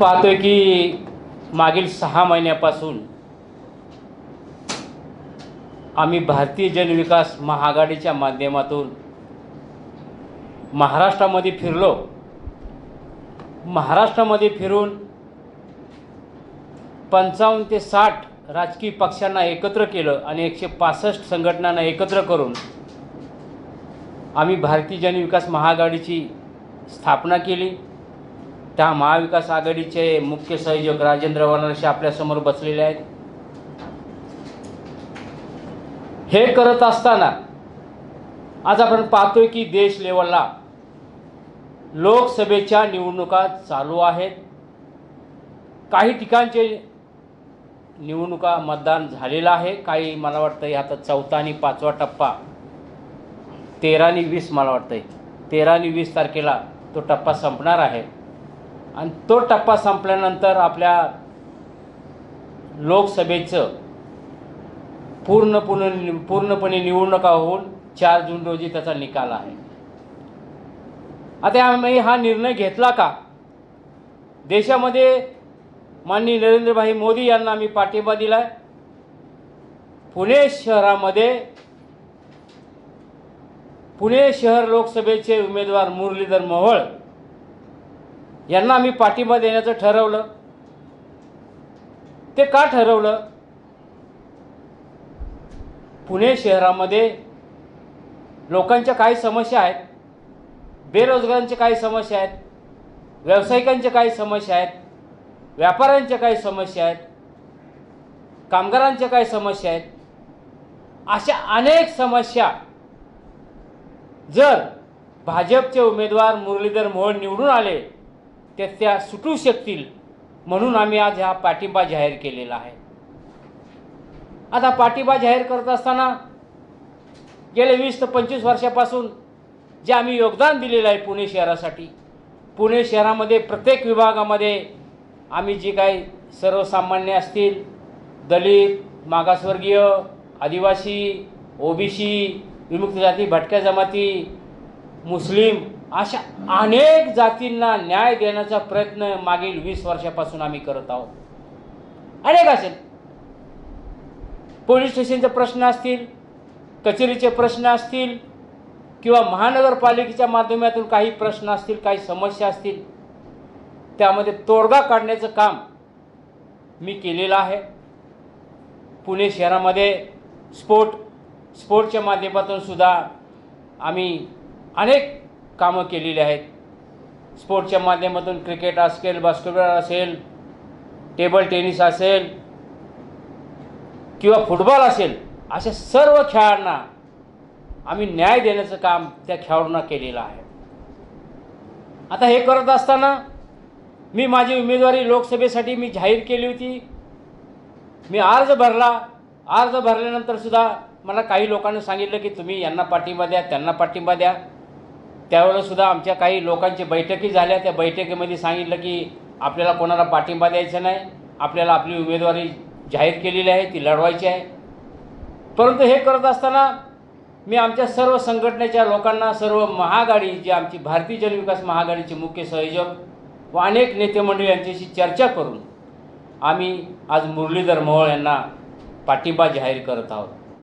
पाहतोय की मागील सहा महिन्यापासून आम्ही भारतीय जनविकास महाआघाडीच्या माध्यमातून महाराष्ट्रामध्ये फिरलो. महाराष्ट्रामध्ये फिरून पंचावन्न ते साठ राजकीय पक्षांना एकत्र केलं आणि एकशे पासष्ट संघटनांना एकत्र करून आम्ही भारतीय जनविकास महाआघाडीची स्थापना केली. त्या महाविकास आघाडीचे मुख्य संयोजक राजेंद्र वनरशे आपल्यासमोर बसलेले आहेत. हे करत असताना आज आपण पाहतोय की देश लेवलला लोकसभेच्या निवडणुका चालू आहेत. काही ठिकाणचे निवडणुका मतदान झालेलं आहे. काही मला वाटतं आहे आता चौथा आणि पाचवा टप्पा तेरा आणि वीस मला वाटतं आहे तेरा आणि वीस तारखेला तो टप्पा संपणार आहे. आणि तो टप्पा संपल्यानंतर आपल्या लोकसभेचं पूर्णपणे पूर्णपणे निवडणुका होऊन चार जून रोजी त्याचा निकाल आहे. आता आम्ही हा निर्णय घेतला का? देशामध्ये माननीय नरेंद्रभाई मोदी यांना आम्ही पाठिंबा दिला आहे पुणे शहरामध्ये पुणे शहर लोकसभेचे उमेदवार मुरलीधर मोहोळ यांना आम्ही पाठिंबा देण्याचं ठरवलं. ते का ठरवलं? पुणे शहरामध्ये लोकांच्या काही समस्या आहेत. बेरोजगारांच्या काही समस्या आहेत. व्यावसायिकांच्या काही समस्या आहेत. व्यापाऱ्यांच्या काही समस्या आहेत. कामगारांच्या काही समस्या आहेत. अशा अनेक समस्या. जर भाजपचे उमेदवार मुरलीधर मोहोळ निवडून आले ते त्या सुटू शकतील म्हणून आम्ही आज हा पाठिंबा जाहीर केलेला आहे. आता पाठिंबा जाहीर करत असताना गेले वीस ते पंचवीस वर्षापासून जे आम्ही योगदान दिलेलं आहे पुणे शहरासाठी पुणे शहरामध्ये प्रत्येक विभागामध्ये आम्ही जे काही सर्वसामान्य असतील दलित मागासवर्गीय आदिवासी ओबीसी विमुक्त जाती भटक्या जमाती मुस्लिम अशा अनेक जातींना न्याय देण्याचा प्रयत्न मागील वीस वर्षापासून आम्ही करत आहोत. अनेक असेल. पोलीस स्टेशनचे प्रश्न असतील कचेरीचे प्रश्न असतील किंवा महानगरपालिकेच्या माध्यमातून काही प्रश्न असतील काही समस्या असतील त्यामध्ये तोडगा काढण्याचं काम मी केलेलं आहे. पुणे शहरामध्ये स्पोर्ट स्पोर्टच्या माध्यमातून सुद्धा आम्ही अनेक कामं केलेली आहेत. स्पोर्टच्या माध्यमातून क्रिकेट असेल बास्केटबॉल असेल टेबल टेनिस असेल किंवा फुटबॉल असेल अशा सर्व खेळांना आम्ही न्याय देण्याचं काम त्या खेळाडूंना केलेलं आहे. आता हे करत असताना मी माझी उमेदवारी लोकसभेसाठी मी जाहीर केली होती. मी अर्ज भरला. अर्ज भरल्यानंतर सुद्धा मला काही लोकांनी सांगितलं की तुम्ही यांना पाठिंबा द्या त्यांना पाठिंबा द्या. त्यावेळेसुद्धा आमच्या काही लोकांची बैठकी झाल्या. त्या बैठकीमध्ये सांगितलं की आपल्याला कोणाला पाठिंबा द्यायचा नाही. आपल्याला आपली उमेदवारी जाहीर केलेली आहे. ती लढवायची आहे. परंतु हे करत असताना मी आमच्या सर्व संघटनेच्या लोकांना सर्व महागाडी जी आमची भारतीय जनविकास महागाडीचे मुख्य संयोजक व अनेक नेते मंडळी यांच्याशी चर्चा करून आम्ही आज मुरलीधर मोहोळ यांना पाठिंबा जाहीर करत आहोत.